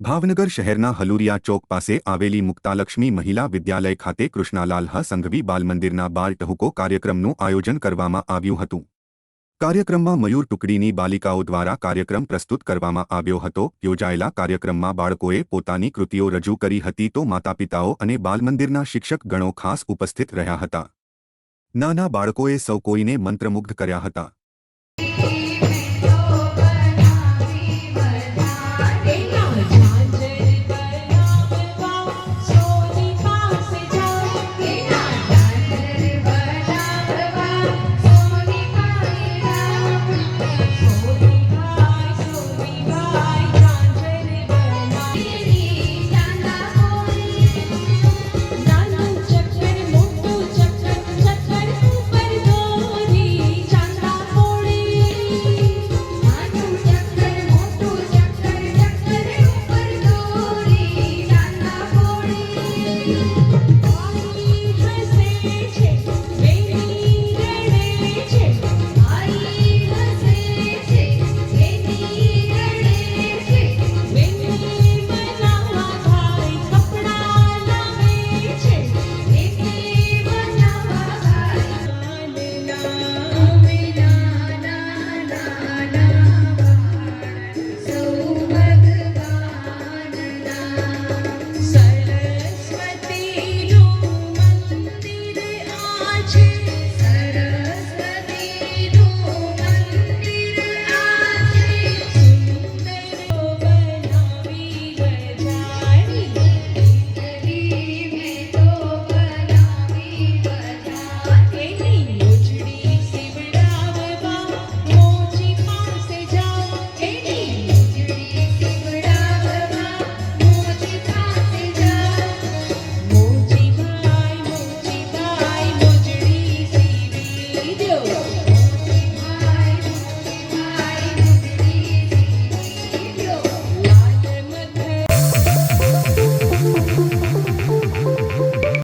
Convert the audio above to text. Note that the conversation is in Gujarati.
ભાવનગર શહેરના હલુરિયા ચોક પાસે આવેલી મુક્તાલક્ષ્મી મહિલા વિદ્યાલય ખાતે કૃષ્ણાલાલ હ. સંઘવી બાલમંદિરના બાળ ટહુકો કાર્યક્રમનું આયોજન કરવામાં આવ્યું હતું. કાર્યક્રમમાં મયુર ટુકડીની બાલિકાઓ દ્વારા કાર્યક્રમ પ્રસ્તુત કરવામાં આવ્યો હતો. યોજાયેલા કાર્યક્રમમાં બાળકોએ પોતાની કૃતિઓ રજૂ કરી હતી તો માતાપિતાઓ અને બાલમંદિરના શિક્ષક ગણો ખાસ ઉપસ્થિત રહ્યા હતા. નાના બાળકોએ સૌ કોઈને મંત્રમુગ્ધ કર્યા હતા.